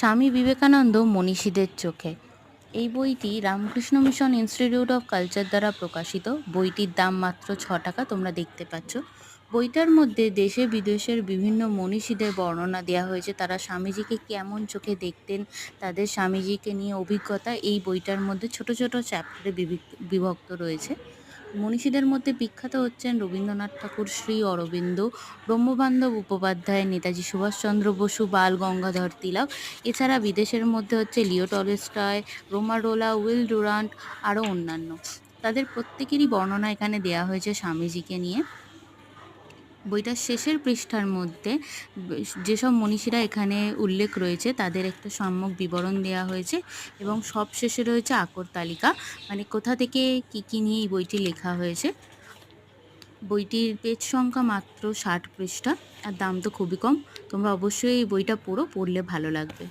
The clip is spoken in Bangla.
স্বামী বিবেকানন্দ মনীষীদের চোখে। এই বইটি Ramakrishna Mission Institute of Culture দ্বারা প্রকাশিত। বইটির দাম মাত্র ছ টাকা, তোমরা দেখতে পাচ্ছ। বইটার মধ্যে দেশে বিদেশের বিভিন্ন মনীষীদের বর্ণনা দেওয়া হয়েছে। তারা স্বামীজিকে কেমন চোখে দেখতেন, তাদের স্বামীজিকে নিয়ে অভিজ্ঞতা, এই বইটার মধ্যে ছোট ছোট চ্যাপ্টারে বিভক্ত রয়েছে। মনীষীদের মধ্যে বিখ্যাত হচ্ছেন রবীন্দ্রনাথ ঠাকুর, শ্রী অরবিন্দ, ব্রহ্মবান্ধব উপাধ্যায় নেতাজি সুভাষচন্দ্র বসু, বাল গঙ্গাধর তিলক। এছাড়া বিদেশের মধ্যে হচ্ছে লিও টলেস্টয় রোমারোলা উইল ডুরান্ট আরও অন্যান্য। তাদের প্রত্যেকেরই বর্ণনা এখানে দেয়া হয়েছে স্বামীজিকে নিয়ে। বইটার শেষের পৃষ্ঠার মধ্যে যেসব মনীষীরা এখানে উল্লেখ রয়েছে তাদের একটা সম্যক বিবরণ দেওয়া হয়েছে এবং সব শেষে রয়েছে আকর তালিকা। মানে কোথা থেকে কী কী নিয়ে এই বইটি লেখা হয়েছে? বইটির পেজ সংখ্যা মাত্র ষাট পৃষ্ঠা, আর দাম তো খুবই কম। তোমরা অবশ্যই এই বইটা পড়ো, পড়লে ভালো লাগবে।